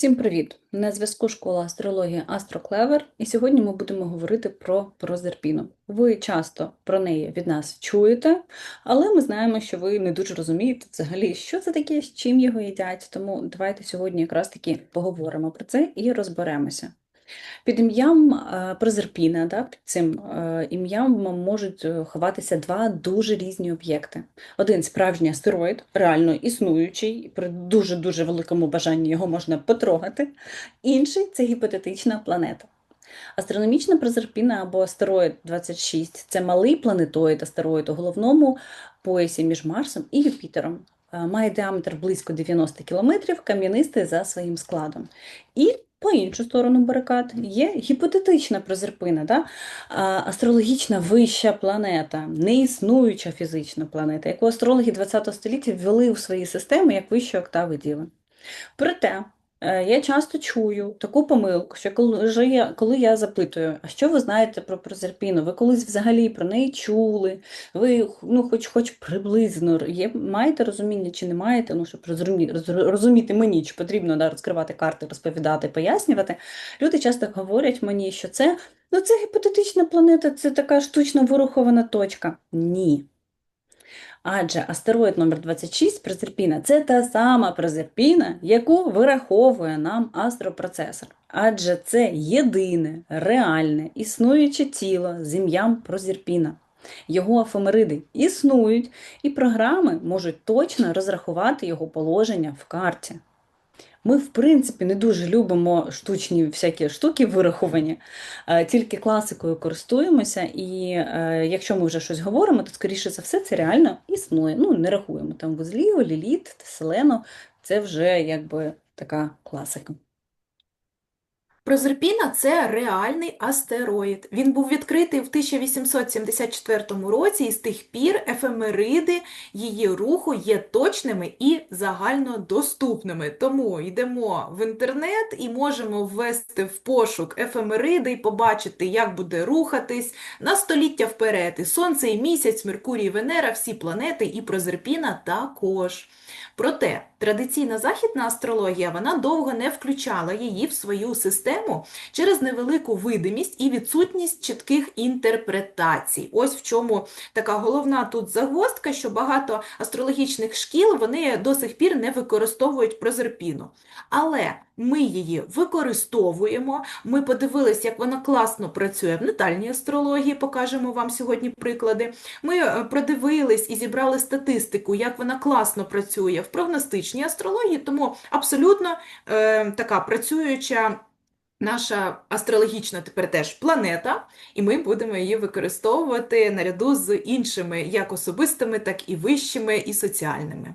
Всім привіт! На зв'язку школа астрології Астроклевер, і сьогодні ми будемо говорити про прозерпіну. Ви часто про неї від нас чуєте, але ми знаємо, що ви не дуже розумієте взагалі, що це таке, з чим його їдять. Тому давайте сьогодні якраз таки поговоримо про це і розберемося. Під ім'ям е, Прозерпіна, да, під цим е, ім'ям можуть е, ховатися два дуже різні об'єкти. Один справжній астероїд, реально існуючий, при дуже-дуже великому бажанні його можна потрогати. Інший це гіпотетична планета. Астрономічна Прозерпіна або астероїд 26 це малий планетоїд астероїд у головному поясі між Марсом і Юпітером. Має діаметр близько 90 км, кам'янистий за своїм складом. І по іншу сторону барикад є гіпотетична прозерпина, да? астрологічна вища планета, неіснуюча фізична планета, яку астрологи ХХ століття ввели у свої системи як вищу октави Діви. Проте я часто чую таку помилку, що коли я коли я запитую, а що ви знаєте про Прозерпіну? Ви колись взагалі про неї чули? Ви ну, хоч хоч приблизно є, маєте розуміння чи не маєте, ну, щоб розуміти, розуміти мені, чи потрібно да, розкривати карти, розповідати, пояснювати. Люди часто говорять мені, що це ну, це гіпотетична планета, це така штучно вирухована точка. Ні. Адже астероїд номер 26 Прозерпіна це та сама Прозерпіна, яку вираховує нам астропроцесор. Адже це єдине, реальне, існуюче тіло з ім'ям Прозерпіна. Його ефемериди існують, і програми можуть точно розрахувати його положення в карті. Ми, в принципі, не дуже любимо штучні всякі штуки вираховані, е, тільки класикою користуємося, і е, якщо ми вже щось говоримо, то, скоріше за все, це реально існує. Ну, не рахуємо там вузлів, ліліт, селено, це вже якби така класика. Прозерпіна це реальний астероїд. Він був відкритий в 1874 році, і з тих пір ефемериди її руху є точними і загальнодоступними. Тому йдемо в інтернет і можемо ввести в пошук ефемериди і побачити, як буде рухатись на століття вперед. І Сонце, і місяць, Меркурій, Венера, всі планети, і Прозерпіна також. Проте традиційна західна астрологія вона довго не включала її в свою систему через невелику видимість і відсутність чітких інтерпретацій. Ось в чому така головна тут загвоздка, що багато астрологічних шкіл вони до сих пір не використовують прозерпіну. Але ми її використовуємо. Ми подивилися, як вона класно працює в натальній астрології, покажемо вам сьогодні приклади. Ми е, продивились і зібрали статистику, як вона класно працює в прогностичній астрології, тому абсолютно е, така працююча. Наша астрологічна тепер теж планета, і ми будемо її використовувати наряду з іншими, як особистими, так і вищими і соціальними.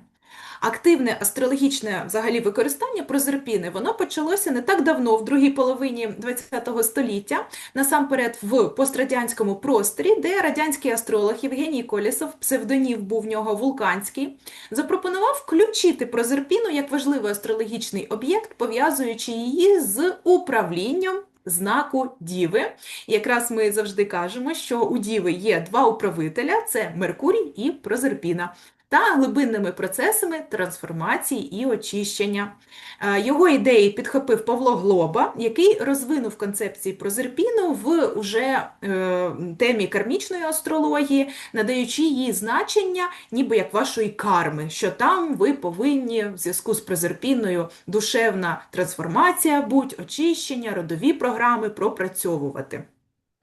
Активне астрологічне взагалі використання прозерпіни воно почалося не так давно, в другій половині ХХ століття, насамперед в пострадянському просторі, де радянський астролог Євгеній Колісов, псевдонів був в нього вулканський, запропонував включити прозерпіну як важливий астрологічний об'єкт, пов'язуючи її з управлінням. Знаку Діви. Якраз ми завжди кажемо, що у Діви є два управителя: це Меркурій і Прозерпіна та глибинними процесами трансформації і очищення. Е, його ідеї підхопив Павло Глоба, який розвинув концепції прозерпіну в уже е, темі кармічної астрології, надаючи їй значення, ніби як вашої карми, що там ви повинні в зв'язку з прозерпіною душевна трансформація, будь очищення, родові програми пропрацьовувати.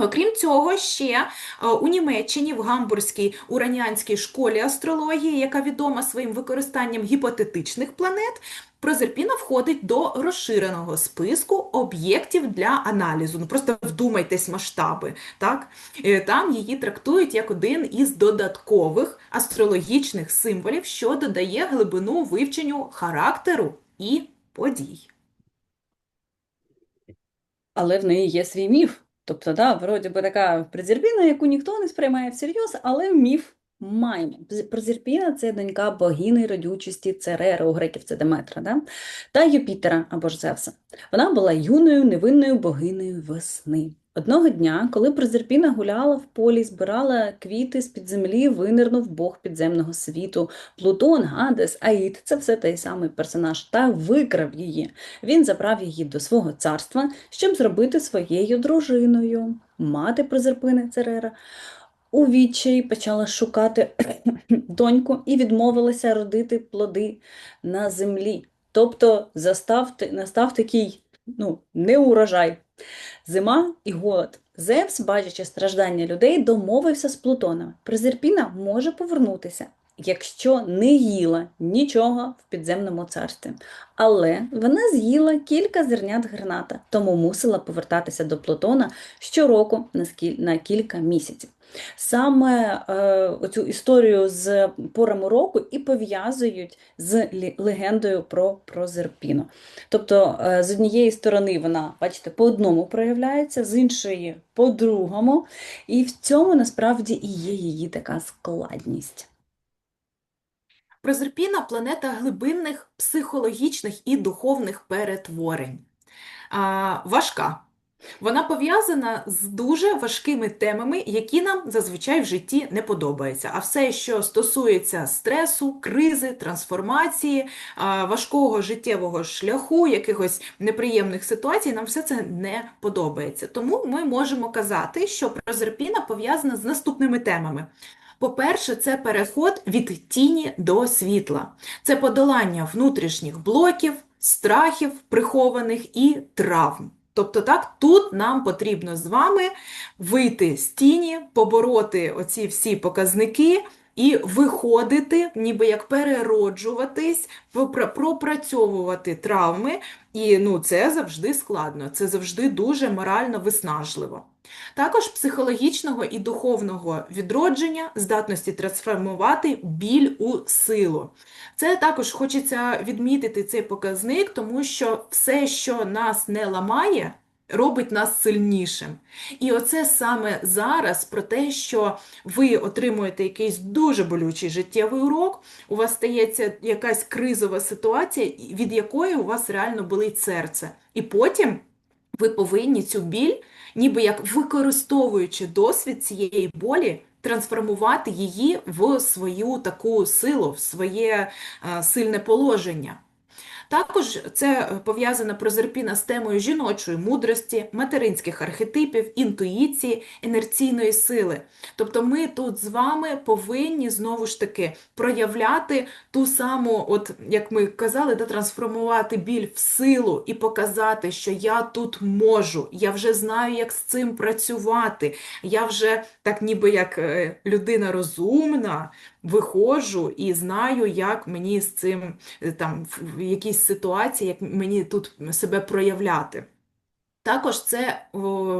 Окрім цього, ще е, у Німеччині в Гамбурзькій уранянській школі астрології, яка відома своїм використанням гіпотетичних планет, Прозерпіна входить до розширеного списку об'єктів для аналізу. Ну просто вдумайтесь масштаби. Так? Е, там її трактують як один із додаткових астрологічних символів, що додає глибину вивченню характеру і подій. Але в неї є свій міф. Тобто, да, вроді би така придзірбіна, яку ніхто не сприймає всерйоз, але міф Маємо. З- Прозерпіна – це донька богині родючості Церери, у греків це Деметра, да? та Юпітера або ж Зевса. Вона була юною, невинною богинею весни. Одного дня, коли Прозерпіна гуляла в полі, збирала квіти з-під землі, винирнув бог підземного світу. Плутон, Гадес, Аїд – це все той самий персонаж, та викрав її. Він забрав її до свого царства, щоб зробити своєю дружиною. Мати Прозерпини Церера у відчаї почала шукати доньку і відмовилася родити плоди на землі. Тобто застав, настав такий ну, неурожай. Зима і голод. Зевс, бачачи страждання людей, домовився з Плутоном. Прозерпіна може повернутися, якщо не їла нічого в підземному царстві. Але вона з'їла кілька зернят граната, тому мусила повертатися до Плутона щороку на кілька місяців. Саме е, оцю історію з порами року і пов'язують з легендою про Прозерпіну. Тобто, е, з однієї сторони вона, бачите, по одному проявляється, з іншої по-другому. І в цьому насправді і є її така складність. Прозерпіна – планета глибинних психологічних і духовних перетворень. А, важка. Вона пов'язана з дуже важкими темами, які нам зазвичай в житті не подобаються. А все, що стосується стресу, кризи, трансформації, важкого життєвого шляху, якихось неприємних ситуацій, нам все це не подобається. Тому ми можемо казати, що Прозерпіна пов'язана з наступними темами. По-перше, це переход від тіні до світла. Це подолання внутрішніх блоків, страхів прихованих і травм. Тобто, так, тут нам потрібно з вами вийти з тіні, побороти оці всі показники і виходити, ніби як перероджуватись, пропрацьовувати травми. І ну, це завжди складно, це завжди дуже морально виснажливо. Також психологічного і духовного відродження, здатності трансформувати біль у силу. Це також хочеться відмітити цей показник, тому що все, що нас не ламає, робить нас сильнішим. І оце саме зараз про те, що ви отримуєте якийсь дуже болючий життєвий урок, у вас стається якась кризова ситуація, від якої у вас реально болить серце. І потім ви повинні цю біль, ніби як використовуючи досвід цієї болі, трансформувати її в свою таку силу, в своє е, сильне положення. Також це е, пов'язана прозерпіна з темою жіночої мудрості, материнських архетипів, інтуїції, інерційної сили. Тобто ми тут з вами повинні знову ж таки проявляти ту саму, от як ми казали, да, трансформувати біль в силу і показати, що я тут можу, я вже знаю, як з цим працювати. Я вже так ніби як е, людина розумна, виходжу і знаю, як мені з цим е, там в в якійсь ситуації, як мені тут себе проявляти. Також це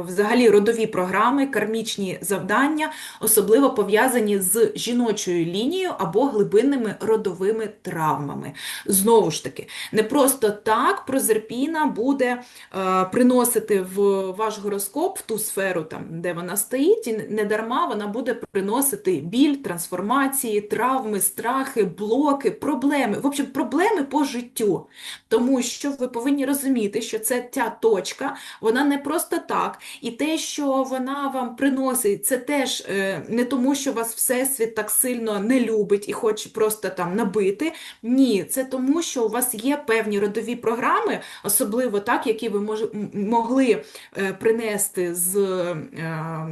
взагалі родові програми, кармічні завдання, особливо пов'язані з жіночою лінією або глибинними родовими травмами. Знову ж таки, не просто так прозерпіна буде е, приносити в ваш гороскоп, в ту сферу, там, де вона стоїть, і не дарма вона буде приносити біль, трансформації, травми, страхи, блоки, проблеми. В общем, проблеми по життю. Тому що ви повинні розуміти, що це ця точка, вона не просто так. І те, що вона вам приносить, це теж е, не тому, що вас Всесвіт так сильно не любить і хоче просто там набити. Ні, це тому, що у вас є певні родові програми, особливо так, які ви мож, могли е, принести з, е,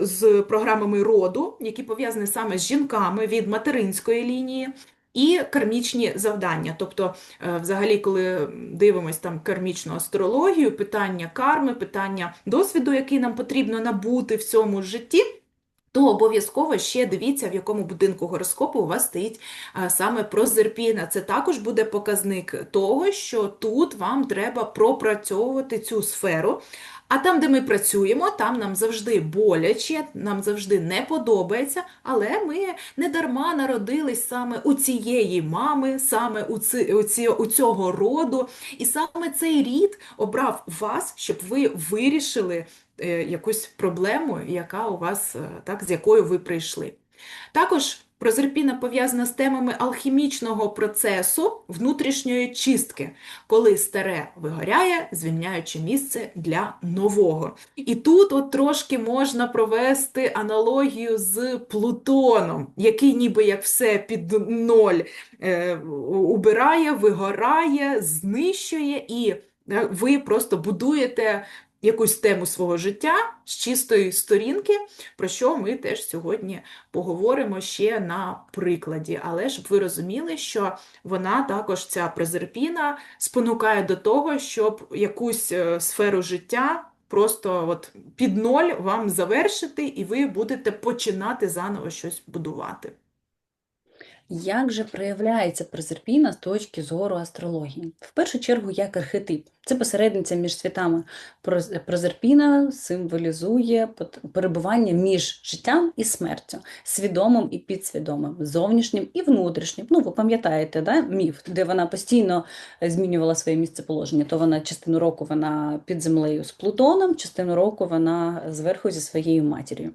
з програмами роду, які пов'язані саме з жінками від материнської лінії. І кармічні завдання. Тобто, е, взагалі, коли дивимось там кармічну астрологію, питання карми, питання досвіду, який нам потрібно набути в цьому житті, то обов'язково ще дивіться, в якому будинку гороскопу у вас стоїть саме прозерпіна. Це також буде показник того, що тут вам треба пропрацьовувати цю сферу. А там, де ми працюємо, там нам завжди боляче, нам завжди не подобається, але ми не дарма народились саме у цієї мами, саме у, ці, у, ці, у цього роду. І саме цей рід обрав вас, щоб ви вирішили якусь проблему, яка у вас, е, так, з якою ви прийшли. Також Прозерпіна пов'язана з темами алхімічного процесу внутрішньої чистки, коли старе вигоряє, звільняючи місце для нового. І тут от трошки можна провести аналогію з Плутоном, який ніби як все під ноль е, убирає, вигорає, знищує, і е, ви просто будуєте якусь тему свого життя з чистої сторінки, про що ми теж сьогодні поговоримо ще на прикладі. Але щоб ви розуміли, що вона також, ця прозерпіна, спонукає до того, щоб якусь е, сферу життя просто от під ноль вам завершити, і ви будете починати заново щось будувати. Як же проявляється прозерпіна з точки зору астрології? В першу чергу, як архетип. Це посередниця між світами. Проз- Прозерпіна символізує перебування між життям і смертю, свідомим і підсвідомим, зовнішнім і внутрішнім. Ну, ви пам'ятаєте, да, міф, де вона постійно змінювала своє місцеположення. То вона частину року вона під землею з Плутоном, частину року вона зверху зі своєю матір'ю.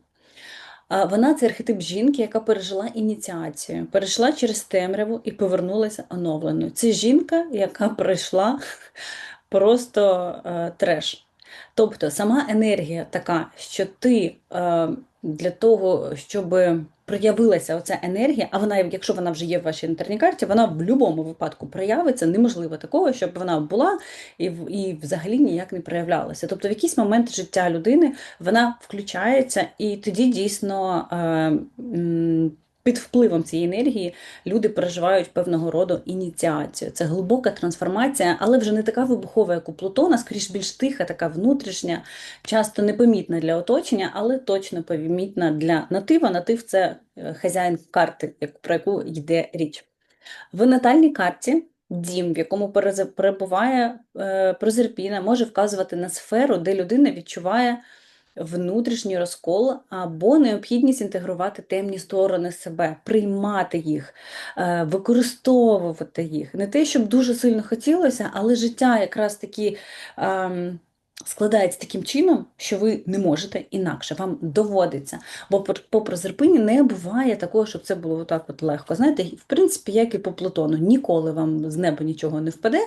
Вона це архетип жінки, яка пережила ініціацію, перейшла через темряву і повернулася оновленою. Це жінка, яка пройшла просто е, треш. Тобто сама енергія така, що ти е, для того, щоб проявилася оця енергія, а вона, якщо вона вже є в вашій інтерній карті, вона в будь-якому випадку проявиться. Неможливо такого, щоб вона була і, і взагалі ніяк не проявлялася. Тобто в якийсь момент життя людини вона включається, і тоді дійсно е, під впливом цієї енергії люди переживають певного роду ініціацію. Це глибока трансформація, але вже не така вибухова, як у Плутона, скоріш більш тиха, така внутрішня, часто непомітна для оточення, але точно помітна для натива. Натив це е, хазяїн карти, про яку йде річ. В натальній карті дім, в якому перебуває е, прозерпіна, може вказувати на сферу, де людина відчуває внутрішній розкол або необхідність інтегрувати темні сторони себе, приймати їх, е, використовувати їх. Не те, щоб дуже сильно хотілося, але життя якраз таки. ем, Складається таким чином, що ви не можете інакше, вам доводиться. Бо по, по прозерпині не буває такого, щоб це було отак от легко. Знаєте, в принципі, як і по Плутону, ніколи вам з неба нічого не впаде,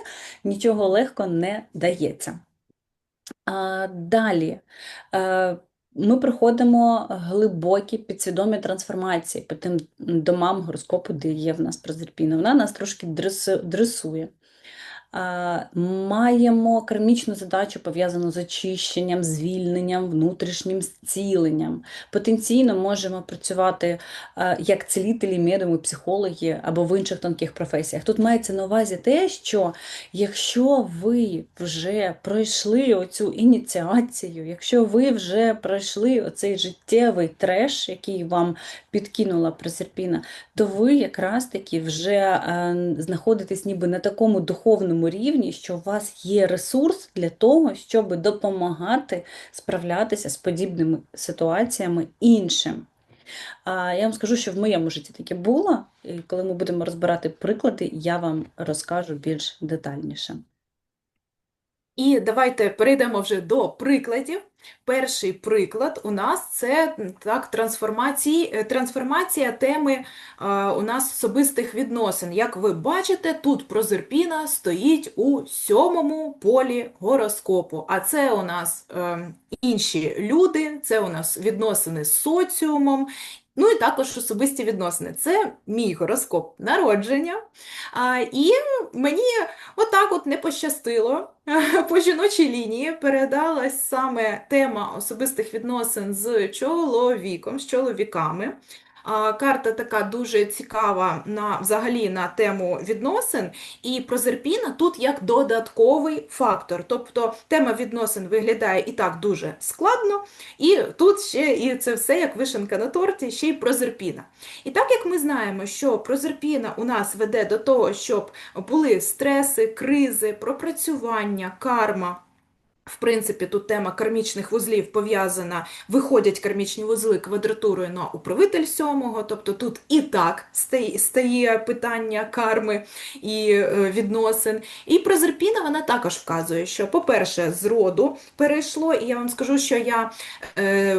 нічого легко не дається. Далі. Е, Ми проходимо глибокі підсвідомі трансформації по тим домам гороскопу, де є в нас прозерпіна. Вона нас трошки дресує. Маємо кармічну задачу пов'язану з очищенням, звільненням, внутрішнім зціленням. Потенційно можемо працювати як цілителі, медіуми, психологи або в інших тонких професіях. Тут мається на увазі те, що якщо ви вже пройшли оцю ініціацію, якщо ви вже пройшли оцей життєвий треш, який вам підкинула Просерпіна, то ви якраз таки вже знаходитесь ніби на такому духовному рівні, що у вас є ресурс для того, щоб допомагати справлятися з подібними ситуаціями іншим. А я вам скажу, що в моєму житті таке було, і коли ми будемо розбирати приклади, я вам розкажу більш детальніше. І давайте перейдемо вже до прикладів. Перший приклад у нас це так, трансформації, е, трансформація теми е, у нас особистих відносин. Як ви бачите, тут прозерпіна стоїть у сьомому полі гороскопу. А це у нас е, інші люди, це у нас відносини з соціумом. Ну і також особисті відносини. Це мій гороскоп народження. А, і мені Отак от не пощастило. По жіночій лінії передалась саме тема особистих відносин з чоловіком, з чоловіками. Карта така дуже цікава на, взагалі на тему відносин, і прозерпіна тут як додатковий фактор. Тобто тема відносин виглядає і так дуже складно, і тут ще і це все як вишенка на торті, ще й прозерпіна. І так як ми знаємо, що прозерпіна у нас веде до того, щоб були стреси, кризи, пропрацювання, карма. В принципі, тут тема кармічних вузлів пов'язана, виходять кармічні вузли квадратурою на управитель сьомого, тобто тут і так стає, питання карми і е, відносин. І Прозерпіна вона також вказує, що, по-перше, з роду перейшло, і я вам скажу, що я е,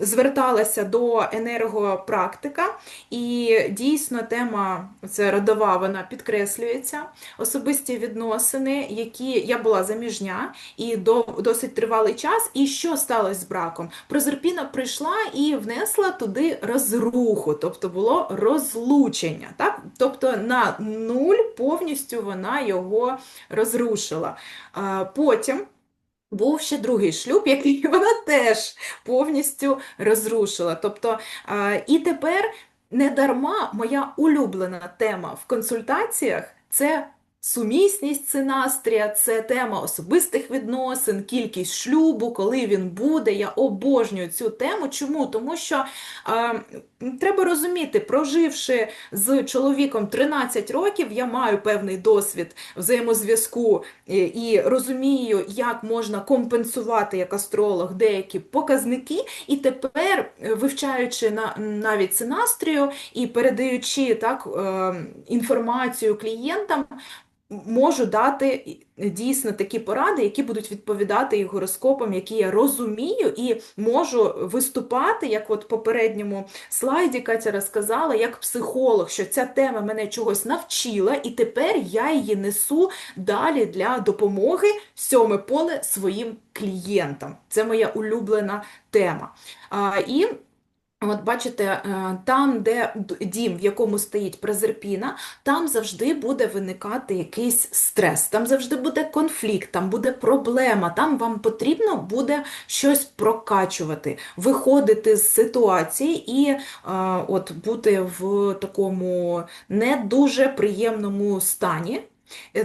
зверталася до енергопрактика, і дійсно тема це родова, вона підкреслюється, особисті відносини, які я була заміжня і до досить тривалий час. І що сталося з браком? Прозерпіна прийшла і внесла туди розруху, тобто було розлучення. Так? Тобто на нуль повністю вона його розрушила. Потім. Був ще другий шлюб, який вона теж повністю розрушила. Тобто, і тепер не дарма моя улюблена тема в консультаціях це Сумісність синастрія це тема особистих відносин, кількість шлюбу, коли він буде. Я обожнюю цю тему. Чому? Тому що е, треба розуміти, проживши з чоловіком 13 років, я маю певний досвід взаємозв'язку і, і розумію, як можна компенсувати як астролог деякі показники. І тепер, вивчаючи на, навіть синастрію і передаючи так, е, інформацію клієнтам можу дати дійсно такі поради, які будуть відповідати їх гороскопам, які я розумію, і можу виступати, як от в попередньому слайді Катя розказала, як психолог, що ця тема мене чогось навчила, і тепер я її несу далі для допомоги сьоме поле своїм клієнтам. Це моя улюблена тема. А, І От бачите, е, там, де дім, в якому стоїть Прозерпіна, там завжди буде виникати якийсь стрес, там завжди буде конфлікт, там буде проблема, там вам потрібно буде щось прокачувати, виходити з ситуації і е, от бути в такому не дуже приємному стані.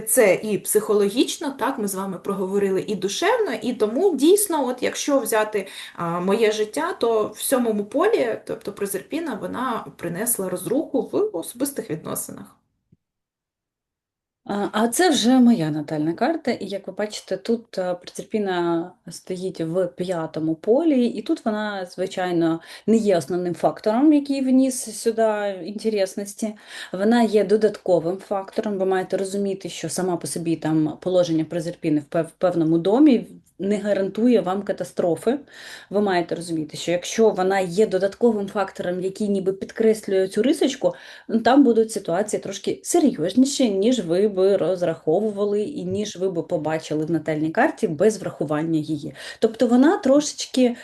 Це і психологічно, так, ми з вами проговорили, і душевно, і тому дійсно, от якщо взяти моє життя, то в сьомому полі, тобто Прозерпіна, вона принесла розруху в особистих відносинах. А це вже моя натальна карта, і як ви бачите, тут е, Прицерпіна стоїть в п'ятому полі, і тут вона, звичайно, не є основним фактором, який вніс сюди інтересності. Вона є додатковим фактором. Ви маєте розуміти, що сама по собі там положення Призерпіни в певному домі не гарантує вам катастрофи. Ви маєте розуміти, що якщо вона є додатковим фактором, який ніби підкреслює цю рисочку, там будуть ситуації трошки серйозніші, ніж ви би розраховували і ніж ви би побачили в натальній карті без врахування її. Тобто вона трошечки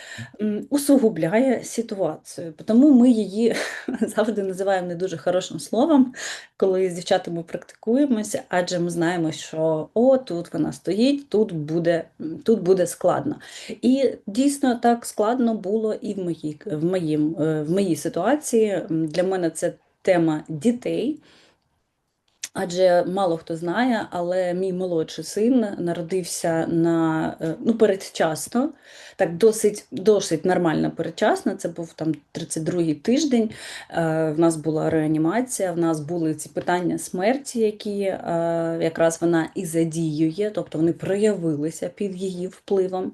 усугубляє ситуацію, тому ми її завжди називаємо не дуже хорошим словом, коли з дівчатами практикуємося, адже ми знаємо, що о, тут вона стоїть, тут буде тут буде складно. І дійсно так складно було і в моїй в моїм, е, в моїй ситуації. Для мене це тема дітей. Адже мало хто знає, але мій молодший син народився на е, ну передчасно, так досить досить нормально передчасно. Це був там 32-й тиждень. Е, в нас була реанімація, в нас були ці питання смерті, які е, якраз вона і задіює, тобто вони проявилися під її впливом.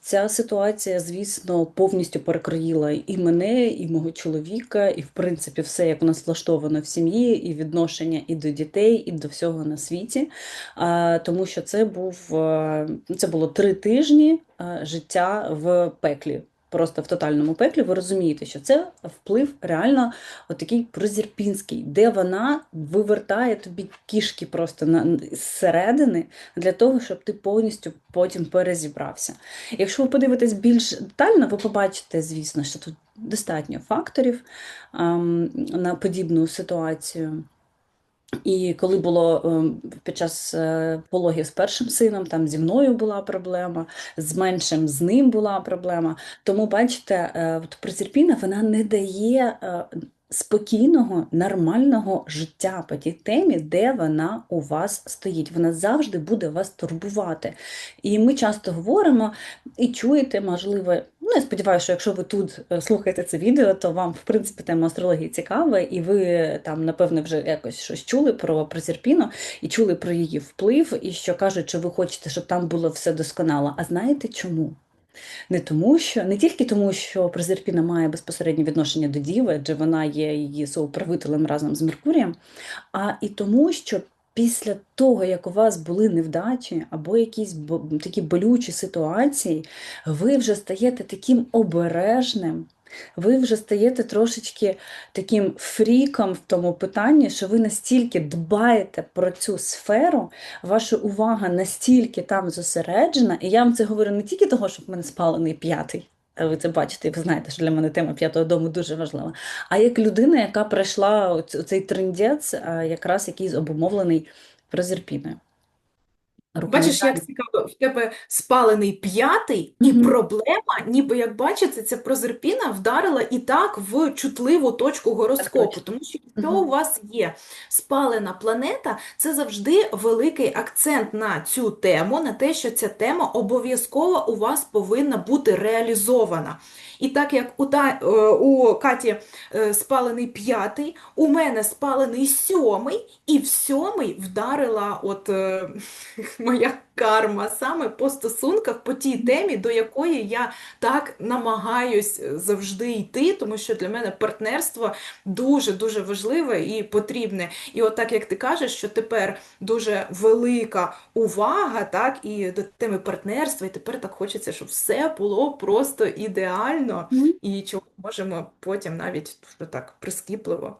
Ця ситуація, звісно, повністю перекроїла і мене, і мого чоловіка, і в принципі все, як у нас влаштовано в сім'ї, і відношення і до дітей, і до всього на світі. Тому що це був це було три тижні життя в пеклі просто в тотальному пеклі, ви розумієте, що це вплив реально отакий прозірпінський, де вона вивертає тобі кішки просто на, зсередини для того, щоб ти повністю потім перезібрався. Якщо ви подивитесь більш детально, ви побачите, звісно, що тут достатньо факторів ем, на подібну ситуацію. І коли було ем, під час е, пологів з першим сином, там зі мною була проблема, з меншим з ним була проблема. Тому, бачите, е, от Прозерпіна вона не дає е, спокійного, нормального життя по тій темі, де вона у вас стоїть. Вона завжди буде вас турбувати. І ми часто говоримо і чуєте, можливо, Ну, я сподіваюся, що якщо ви тут е, слухаєте це відео, то вам, в принципі, тема астрології цікава, і ви е, там, напевно, вже якось щось чули про Прозерпіну і чули про її вплив, і що кажуть, що ви хочете, щоб там було все досконало. А знаєте чому? Не тому, що не тільки тому, що Прозерпіна має безпосереднє відношення до Діви, адже вона є її соуправителем разом з Меркурієм, а і тому, що після того, як у вас були невдачі або якісь такі болючі ситуації, ви вже стаєте таким обережним. Ви вже стаєте трошечки таким фріком в тому питанні, що ви настільки дбаєте про цю сферу, ваша увага настільки там зосереджена, і я вам це говорю не тільки того, що в мене спалений п'ятий. Ви це бачите, і ви знаєте, що для мене тема п'ятого дому дуже важлива. А як людина, яка пройшла цей трендець, якраз якийсь обумовлений прозерпіною. Бачиш, як цікаво, в тебе спалений п'ятий, і Мгм. проблема, ніби як бачите, ця прозерпіна вдарила і так в чутливу точку гороскопу. точно. Тому що якщо Мгм. у вас є спалена планета, це завжди великий акцент на цю тему, на те, що ця тема обов'язково у вас повинна бути реалізована. І так як у, та, е, у Каті е, спалений п'ятий, у мене спалений сьомий, і в сьомий вдарила от е, моя карма саме по стосунках, по тій темі, до якої я так намагаюсь е, завжди йти, тому що для мене партнерство дуже-дуже важливе і потрібне. І от так як ти кажеш, що тепер дуже велика увага, так, і до теми партнерства, і тепер так хочеться, щоб все було просто ідеально, і чого можемо потім навіть ну, так прискіпливо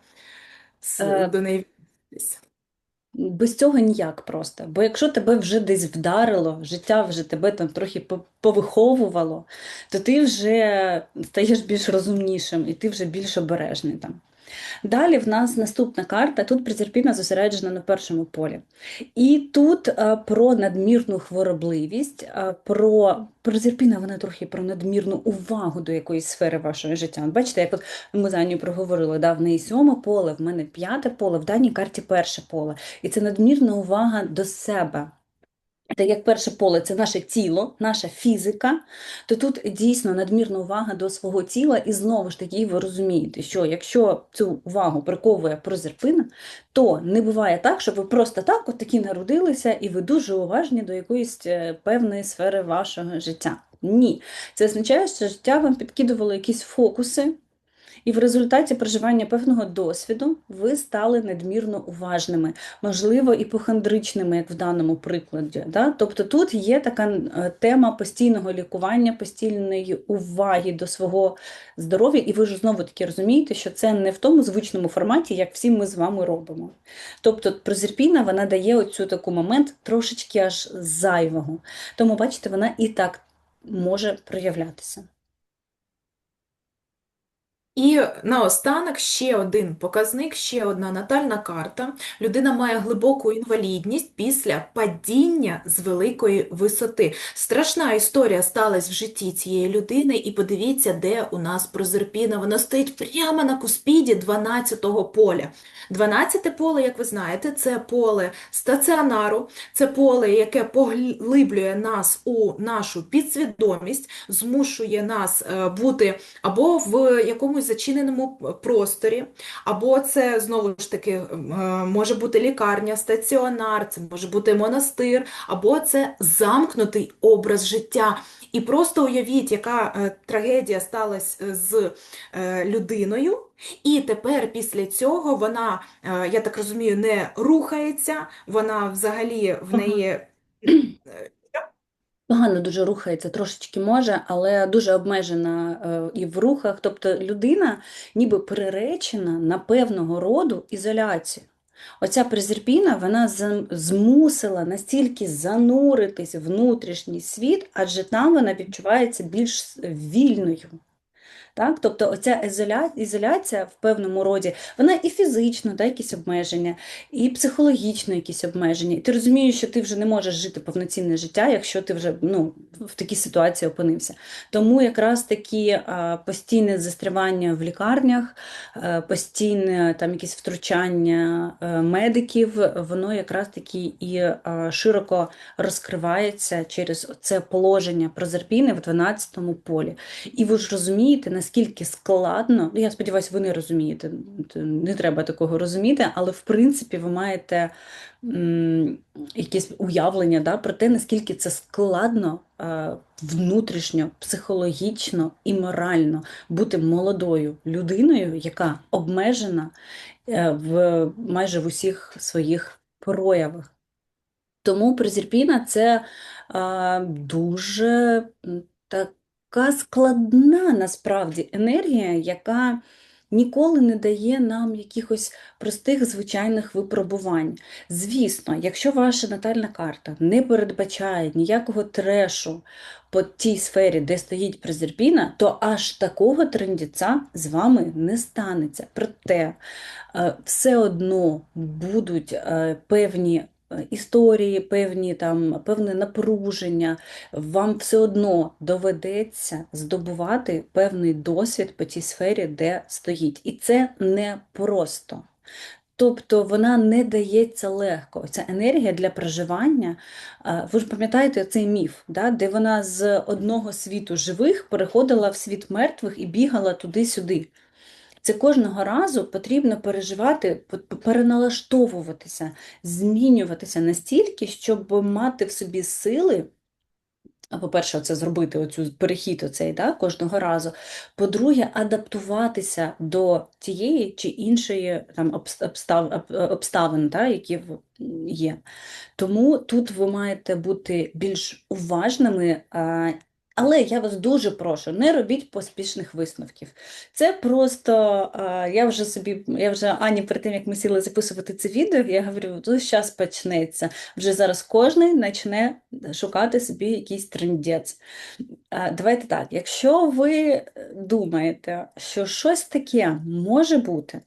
Е, до неї. Без цього ніяк просто. Бо якщо тебе вже десь вдарило, життя вже тебе там трохи повиховувало, то ти вже стаєш більш розумнішим і ти вже більш обережний там. Далі в нас наступна карта. Тут Призерпіна зосереджена на першому полі. І тут е, про надмірну хворобливість, е, про Призерпіна, вона трохи про надмірну увагу до якоїсь сфери вашого життя. Бачите, як от ми за нею проговорили, да, в неї сьоме поле, в мене п'яте поле, в даній карті перше поле. І це надмірна увага до себе. Так як перше поле це наше тіло, наша фізика, то тут дійсно надмірна увага до свого тіла, і знову ж таки ви розумієте, що якщо цю увагу приковує прозерпина, то не буває так, що ви просто так от такі народилися, і ви дуже уважні до якоїсь е, певної сфери вашого життя. Ні, це означає, що життя вам підкидувало якісь фокуси, і в результаті проживання певного досвіду ви стали надмірно уважними, можливо, іпохондричними, як в даному прикладі. Да? Тобто тут є така е, тема постійного лікування, постійної уваги до свого здоров'я, і ви ж знову таки розумієте, що це не в тому звичному форматі, як всі ми з вами робимо. Тобто прозерпіна вона дає оцю таку момент трошечки аж зайвого. Тому, бачите, вона і так може проявлятися. І наостанок ще один показник, ще одна натальна карта. Людина має глибоку інвалідність після падіння з великої висоти. Страшна історія сталася в житті цієї людини, і подивіться, де у нас прозерпіна. Вона стоїть прямо на куспіді 12-го поля. 12-те поле, як ви знаєте, це поле стаціонару, це поле, яке поглиблює нас у нашу підсвідомість, змушує нас е, бути або в якомусь зачиненому просторі, або це знову ж таки е, може бути лікарня, стаціонар, це може бути монастир, або це замкнутий образ життя. І просто уявіть, яка е, трагедія сталася з е, людиною. І тепер після цього вона, я так розумію, не рухається, вона взагалі в неї Погано дуже рухається, трошечки може, але дуже обмежена е, і в рухах. Тобто людина ніби приречена на певного роду ізоляцію. Оця презерпіна, вона змусила настільки зануритись в внутрішній світ, адже там вона відчувається більш вільною. Так? Тобто оця ізоляція в певному роді, вона і фізично, да, якісь обмеження, і психологічно якісь обмеження. І ти розумієш, що ти вже не можеш жити повноцінне життя, якщо ти вже ну, в такій ситуації опинився. Тому якраз такі постійне застрявання в лікарнях, а, постійне там якісь втручання а, медиків, воно якраз таки і широко розкривається через це положення прозерпіни в 12-му полі. І ви ж розумієте, наскільки складно, ну я сподіваюся, ви не розумієте, не треба такого розуміти, але в принципі ви маєте м, якесь уявлення да, про те, наскільки це складно е, внутрішньо, психологічно і морально бути молодою людиною, яка обмежена е, в майже в усіх своїх проявах. Тому презерпіна це а, дуже м, така складна насправді енергія, яка ніколи не дає нам якихось простих звичайних випробувань. Звісно, якщо ваша натальна карта не передбачає ніякого трешу по тій сфері, де стоїть презерпіна, то аж такого трендіця з вами не станеться. Проте е, все одно будуть е, певні історії, певні там, певне напруження, вам все одно доведеться здобувати певний досвід по тій сфері, де стоїть. І це не просто. Тобто вона не дається легко. Ця енергія для проживання, ви ж пам'ятаєте цей міф, да, де вона з одного світу живих переходила в світ мертвих і бігала туди-сюди. Це кожного разу потрібно переживати, переналаштовуватися, змінюватися настільки, щоб мати в собі сили. По-перше, це зробити оцю перехід оцей, да, кожного разу. По-друге, адаптуватися до тієї чи іншої там, обс- обстав, обставин, да, які є. Тому тут ви маєте бути більш уважними. Але я вас дуже прошу, не робіть поспішних висновків. Це просто я вже собі, я вже Ані, перед тим як ми сіли записувати це відео, я говорю, тут зараз почнеться. Вже зараз кожен почне шукати собі якийсь трендець. Давайте так, якщо ви думаєте, що щось таке може бути,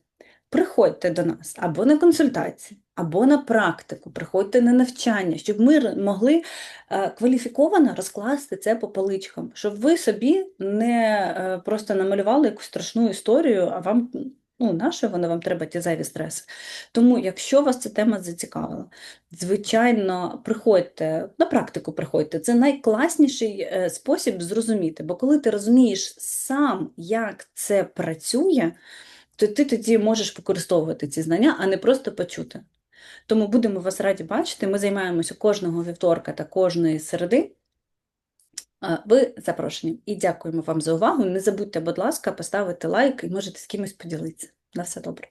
приходьте до нас або на консультації, або на практику, приходьте на навчання, щоб ми могли е, кваліфіковано розкласти це по поличкам, щоб ви собі не е, просто намалювали якусь страшну історію, а вам, ну, нащо воно вам треба ті зайві стреси. Тому, якщо вас ця тема зацікавила, звичайно, приходьте, на практику приходьте. Це найкласніший е, спосіб зрозуміти, бо коли ти розумієш сам, як це працює, то ти тоді можеш використовувати ці знання, а не просто почути. Тому будемо вас раді бачити. Ми займаємося кожного вівторка та кожної середи. Ви запрошені. І дякуємо вам за увагу. Не забудьте, будь ласка, поставити лайк і можете з кимось поділитися. На все добре.